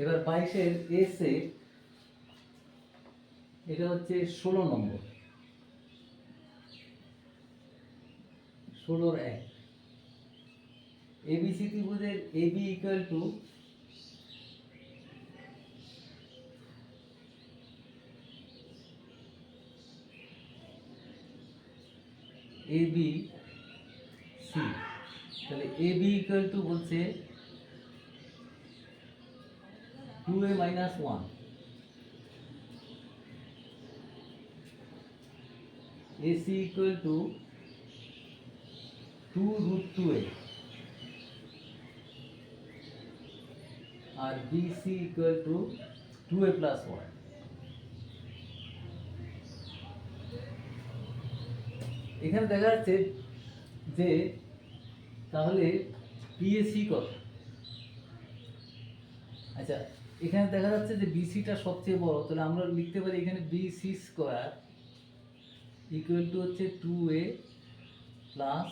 এবার বাইশের এসে এটা হচ্ছে ষোলো নম্বর। ষোলোর এক। এবিসি ত্রিভুজের AB equal to AB C. তাহলে এবি ইকুয়াল টু বলছে two A minus one AC equal to 2 root 2a আর BC equal to 2a plus 1 এখানে দেখা যাচ্ছে যে তাহলে PAC কত আচ্ছা এখানে দেখা যাচ্ছে যে বিসিটা সবচেয়ে বড়, তাহলে আমরা লিখতে পারি এখানে বিসি স্কোয়ার ইকুয়াল টু হচ্ছে টু এ প্লাস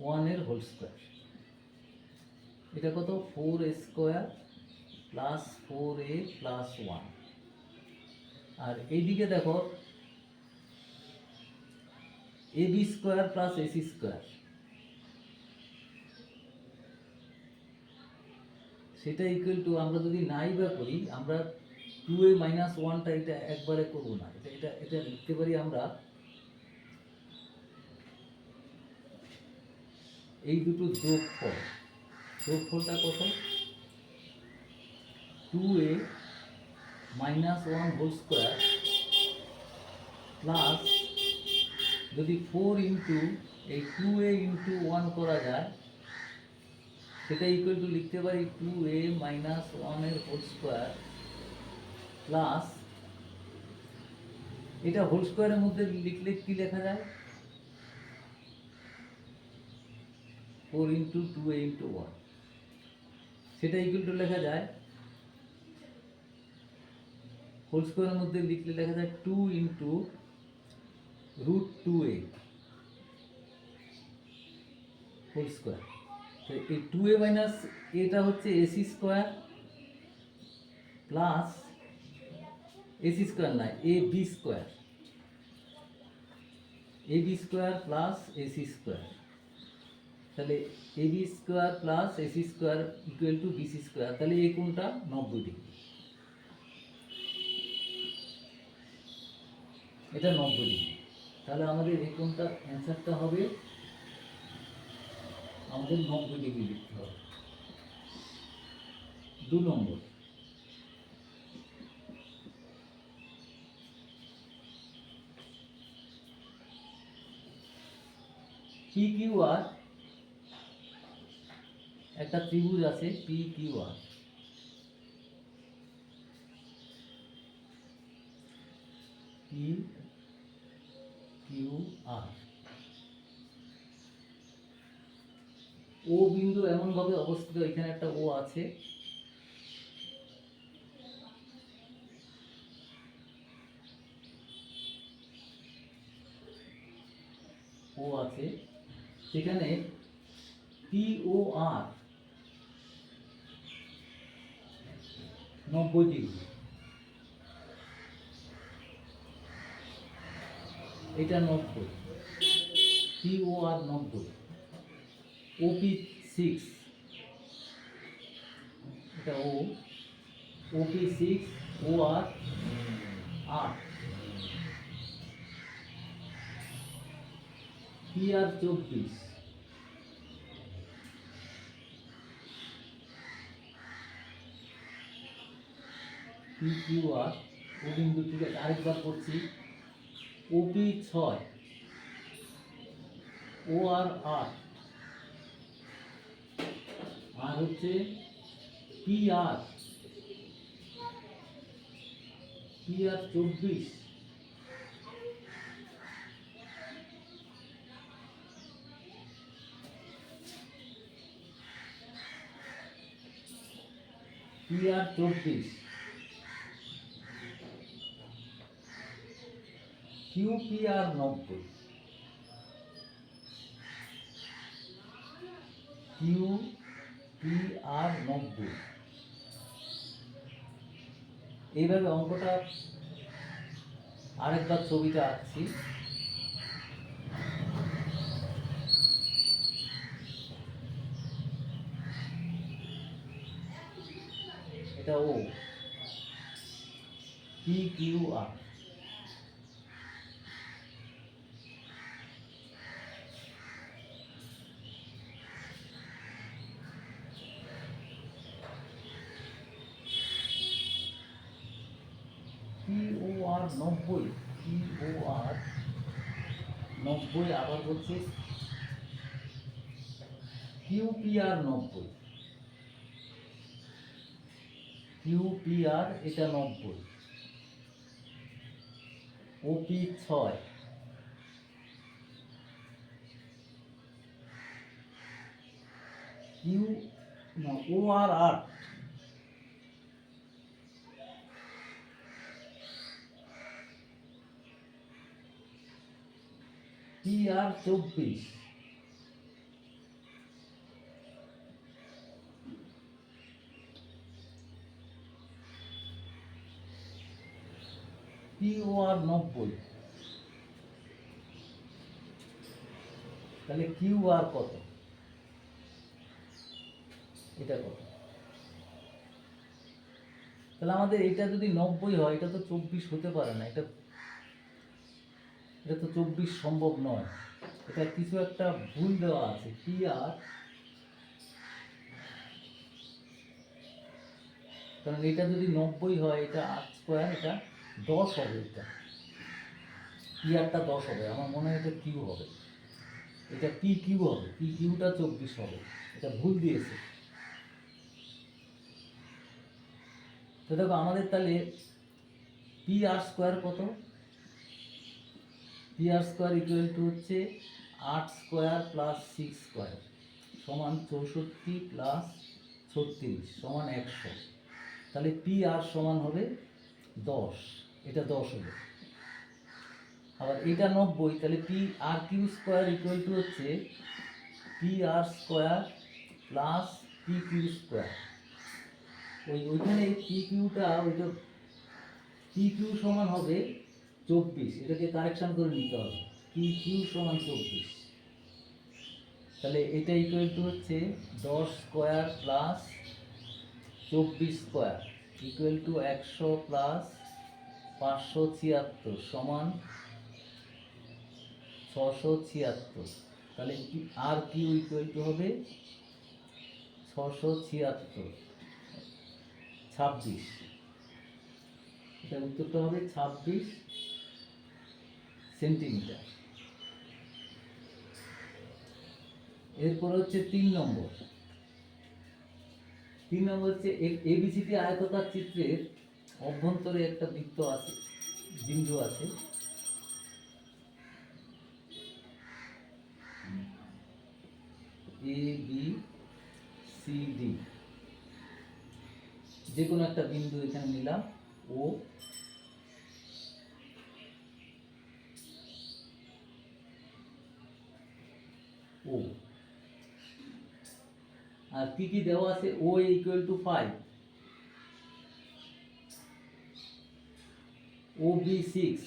ওয়ানের হোল স্কোয়ার এটা কত? Four A square plus four A plus one আর এইদিকে দেখো A B square plus AC square সেটা ইকুয়াল টু আমরা যদি নাই বা করি, আমরা টু এ মাইনাস ওয়ানটা এটা একবারে করব না। এটা এটা এটা লিখতে পারি আমরা এই দুটো যোগফল। যোগফলটা কত? Two A minus one whole square plus যদি ফোর ইন্টু এই টু এ ইন্টু ওয়ান করা যায় সেটা ইকুয়াল টু লিখতে পারি টু এ মাইনাস ওয়ানের হোল স্কোয়ার প্লাস এটা হোল স্কোয়ারের মধ্যে লিখলে কি লেখা যায়? Four into two A into one সেটা ইকুয়াল টু লেখা যায়? হোল স্কোয়ারের মধ্যে লিখলে লেখা যায় two into root two A whole square তো এই টু এ মাইনাস এটা হচ্ছে AC square plus AC square না A B square A B square plus AC square তাহলে A B square plus AC square equal to BC square তাহলে এই কোনটা নব্বই ডিগ্রি এটা নব্বই ডিগ্রি তাহলে আমাদের এই কোনটা অ্যান্সারটা হবে আমাদের নব্বই ডিগ্রি লিখতে হবে। দু নম্বর। পি কিউ আর একটা ত্রিভুজ আছে P Q R P Q R O বিন্দু এমনভাবে অবস্থিত, এখানে একটা ও আছে। ও আছে সেখানে পি ও আর নব্বই ডিগ্রি। এটা নব্বই পি ও আর নব্বই। ওপি সিক্স এটা ও ওপি সিক্স ও আর আট পি আর চব্বিশ. পি কিউ আর ও বিন্দু ঠিক আছে, আরেকবার করছি। ওপি ছয় ও আর আট আর হচ্ছে পি আর পি আর চব্বিশ। পি আর চব্বিশ। কিউ পি আর নব্বই। কিউ নব্বই এইভাবে অঙ্কটা আরেকবার ছবিটা আঁকছি। এটা O. P Q R P O R নব্বই পি ও আর নব্বই আবার বলছে কিউ পি আর নব্বই। কিউ পি আর এটা নব্বই। ওপি ছয়। কিউ ও আর আট পি আর চব্বিশ? পি আর নব্বই? তাহলে কিউ আর কত? এটা কত? তাহলে আমাদের এটা যদি নব্বই হয়, এটা তো চব্বিশ হতে পারে না, এটা এটা তো চব্বিশ সম্ভব নয়। এটা কিছু একটা ভুল দেওয়া আছে। P R? কারণ এটা যদি নব্বই হয়, এটা আট স্কোয়ার এটা দশ হবে এটা। পি আরটা দশ হবে? আমার মনে হয় এটা কিউ হবে। এটা পি কিউ হবে। পি কিউটা চব্বিশ হবে। এটা ভুল দিয়েছে। তো দেখো, আমাদের তাহলে পি আর স্কোয়ার কত? P R square equal to হচ্ছে আট স্কোয়ার প্লাস সিক্স স্কোয়ার সমান চৌষট্টি প্লাস ছত্রিশ সমান একশো। তাহলে পি আর সমান হবে দশ, এটা দশ হবে আবার এটা নব্বই, তাহলে P R Q square equal to হচ্ছে P R square plus P Q square. ওই ওইখানে পি কিউটা ওইটা পি কিউ সমান হবে চব্বিশ, এটাকে কারেকশন করে নিতে হবে। পি কিউ সমান চব্বিশ। তাহলে এটা ইকুয়াল টু হচ্ছে দশ স্কোয়ার প্লাস চব্বিশ স্কোয়ার ইকুয়াল টু একশো প্লাস পাঁচশো ছিয়াত্তর সমান ছশো ছিয়াত্তর। তাহলে আর কিউ ইকুয়াল টু হবে ছশো ছিয়াত্তর। ছাব্বিশ। এটা উত্তরটা হবে ছাব্বিশ সেন্টিমিটার। এরপর হচ্ছে তিন নম্বর। তিন নম্বর হচ্ছে এবিসিটি আয়তকার চিত্রের অভ্যন্তরে একটা বৃত্ত আছে, বিন্দু আছে। A, B, C, D. যে কোনো একটা বিন্দু এখানে নিলাম, ও ও। আর কি কি দেওয়া আছে? O equal to five O B six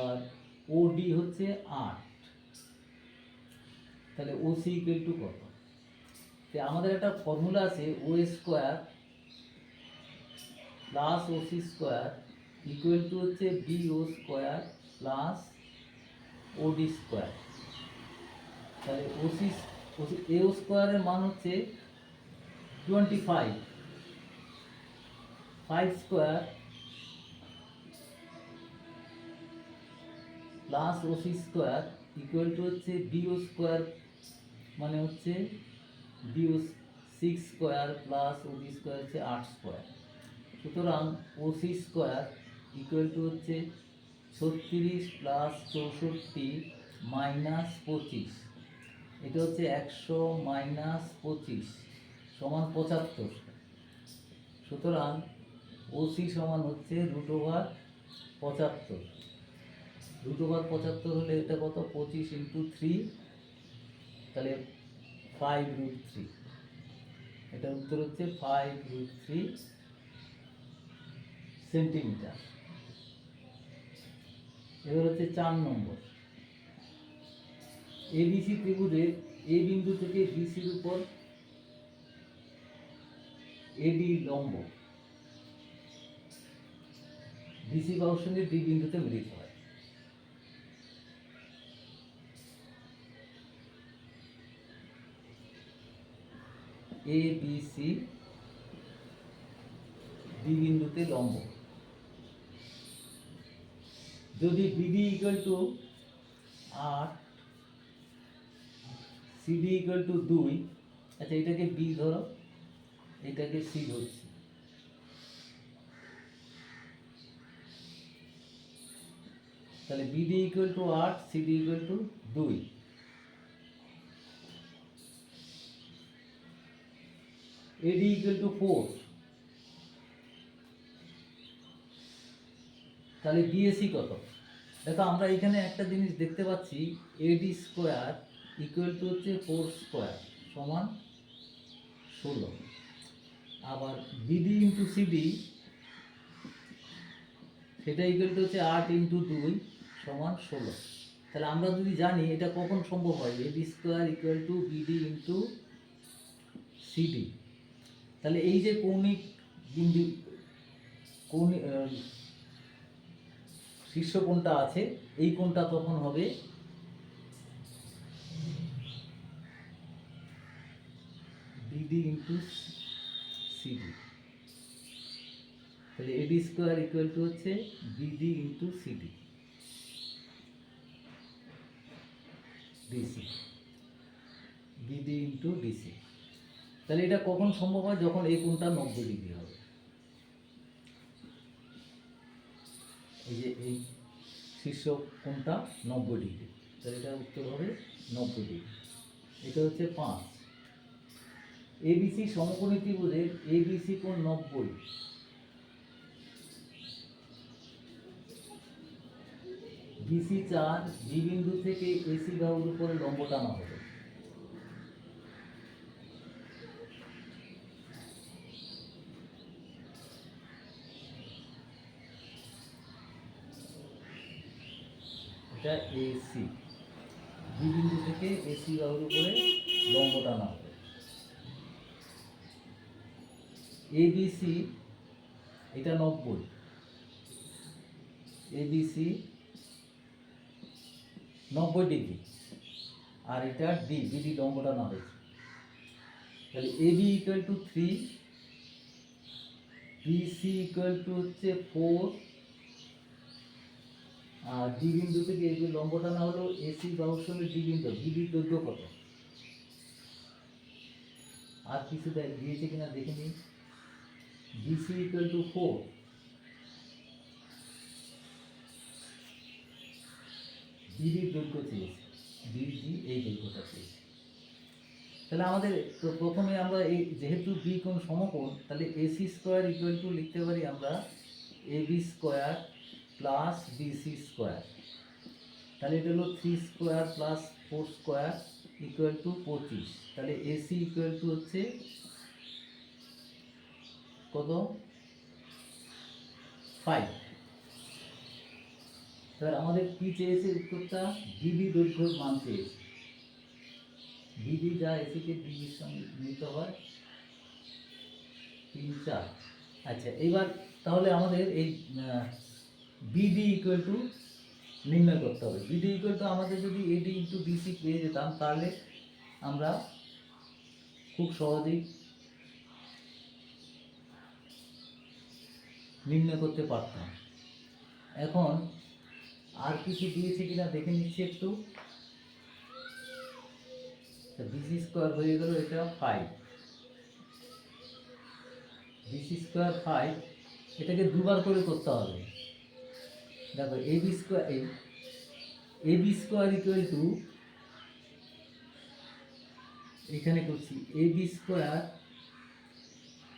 R O D হচ্ছে আট। তাহলে ও সি ইকুয়াল টু কত? তো আমাদের একটা ফর্মুলা আছে O square plus O C square equal to হচ্ছে B O square plus O D square. তাহলে O C O C A স্কোয়ারের মান হচ্ছে twenty five five square plus O C square equal to হচ্ছে B O square মানে হচ্ছে B O six square plus O B square হচ্ছে আট square সুতরাং O C square equal to হচ্ছে ছত্রিশ প্লাস চৌষট্টি মাইনাস পঁচিশ। এটা হচ্ছে একশো মাইনাস পঁচিশ সমান পঁচাত্তর। সুতরাং ওসি সমান হচ্ছে রুট ওভার পঁচাত্তর। রুট ওভার পঁচাত্তর হলে এটা কত? পঁচিশ ইন্টু থ্রি তাহলে ফাইভ রুট থ্রি এটা উত্তর হচ্ছে ফাইভ রুট থ্রি সেন্টিমিটার এবার হচ্ছে চার নম্বর। এবিসি ত্রিভুজের এ বিন্দু থেকে বিসির উপর এডি লম্ব। বিসি বাহুর সঙ্গে ডি বিন্দুতে মিলিত হয়। এ বি সি ডি বিন্দুতে লম্ব। যদি বিডি ইকুয়াল টু আট সিডি ইকুয়াল টু দুই আচ্ছা এটাকে বি ধরো, এটাকে সি ধরছি। তাহলে বিডি ইকুয়াল টু আট সিডি ইকুয়াল টু দুই। এডি ইকুয়াল টু ফোর তাহলে বিএসি কত? দেখো, আমরা এখানে একটা জিনিস দেখতে পাচ্ছি এডি স্কোয়ার ইকুয়াল টু হচ্ছে ফোর স্কোয়ার সমান ষোলো। আবার বিডি ইন্টু সিডি সেটা ইকুয়াল টু হচ্ছে আট ইন্টু দুই সমান ষোলো। তাহলে আমরা যদি জানি এটা কখন সম্ভব হয় AD square equal to BD into CD তাহলে এই যে কৌণিক বিন্দু কৌণিক শীর্ষ কোণটা আছে, এই কোণটা তখন হবে বিডি ইন্টু সিডি তাহলে এডি স্কোয়ার ইকুয়াল টু হচ্ছে BD into CD DC BD into DC তাহলে এটা কখন সম্ভব হয়? যখন এই কোণটা নব্বই ডিগ্রি হবে এই যে, এই শীর্ষ কোণটা নব্বই ডিগ্রি। তাহলে এটা উত্তর হবে নব্বই ডিগ্রি। এটা হচ্ছে পাঁচ। এবিসি সমকোণী ত্রিভুজের এবিসি কোণ নব্বই। বিসি চার, বি বিন্দু থেকে এসি বাহুর উপরে লম্ব টানা হবে। এটা এসি বি বিন্দু থেকে এসি বাহুর উপরে লম্ব টানা হবে। এবিসি এটা নব্বই। এবিসি নব্বই ডিগ্রি। আর এটা ডি বিডি লম্ব টানা হয়েছে। তাহলে AB equal to three BC equal to হচ্ছে ফোর আর ডি বিন্দু থেকে এই যে লম্ব টানা হলো এসি বাহুর ডি বিন্দু ডিবির দৈর্ঘ্য কত? আর কিছু দেয় দিয়েছে কিনা দেখে নিই। বিসি ইকুয়াল টু ফোর ডিবির দৈর্ঘ্য চেয়েছে ডিডি এই দৈর্ঘ্যটা চেয়েছে তাহলে আমাদের তো প্রথমে আমরা এই যেহেতু বি কোণ সমকোণ, তাহলে এসি স্কোয়ার ইকুয়াল টু লিখতে পারি আমরা AB square plus BC square তাহলে এটা হলো three square plus four square equal to পঁচিশ। তাহলে এসি ইকুয়াল টু হচ্ছে কত? ফাইভ এবার আমাদের কি চেয়েছে উত্তরটা? ডিবি দৈর্ঘ্যের মান চেয়েছে। ডিবি যা এসিকে ডিবির সঙ্গে নিতে হয়, তিন চার। আচ্ছা এবার তাহলে আমাদের এই বিডি ইকুয়াল টু নির্ণয় করতে হবে। বিডি ইকুয়াল টু আমাদের যদি এডি ইন্টু ডিসি পেয়ে যেতাম, তাহলে আমরা খুব সহজেই নির্ণয় করতে পারতাম। এখন আর কিছু দিয়েছে কিনা দেখে নিচ্ছি একটু। বিসি স্কোয়ার হয়ে গেল এটা ফাইভ বিসি স্কোয়ার ফাইভ এটাকে দুবার করে করতে হবে। দেখো A B square A B square equal to এখানে করছি A B square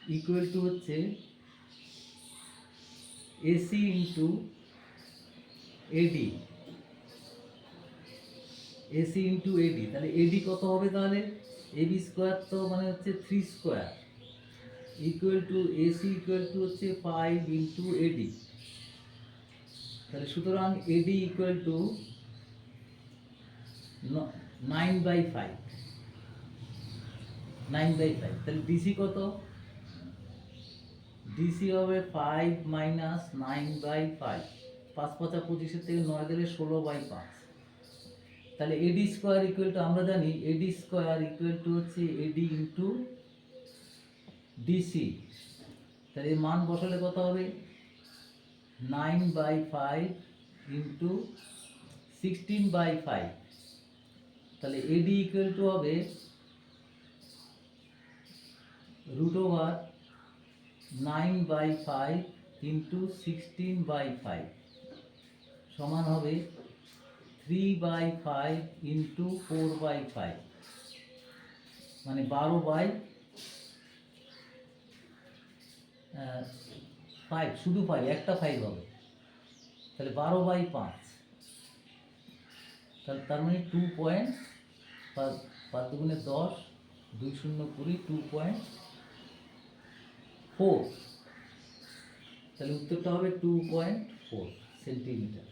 equal to হচ্ছে AC into AD AC into AD তাহলে এডি কত হবে তাহলে? এবি স্কোয়ার তো মানে হচ্ছে three square equal to AC equal to হচ্ছে ফাইভ ইন্টু এডি তাহলে সুতরাং AD equal to nine by five nine by five তাহলে ডিসি কত? ডিসি হবে five minus nine by five পাঁচ পাঁচা পঁচিশের থেকে নয় দিলে ষোলো বাই পাঁচ। তাহলে এডি স্কোয়ার ইকুয়াল টু আমরা জানি এডি স্কোয়ার ইকুয়াল টু হচ্ছে এডি ইন্টু ডিসি তাহলে মান বসালে কত হবে? Nine by five into sixteen by five. তাহলে এডি ইকুয়াল টু হবে root over nine by five into sixteen by five. সমান হবে three by five into four by five. মানে বারো বাই ফাইভ শুধু ফাইভ একটা ফাইভ হবে। তাহলে বারো বাই পাঁচ। তাহলে তার মানে টু পয়েন্ট পাঁচ দুগুণে দশ, দুই শূন্য কুড়ি টু পয়েন্ট ফোর তাহলে উত্তরটা হবে টু পয়েন্ট ফোর সেন্টিমিটার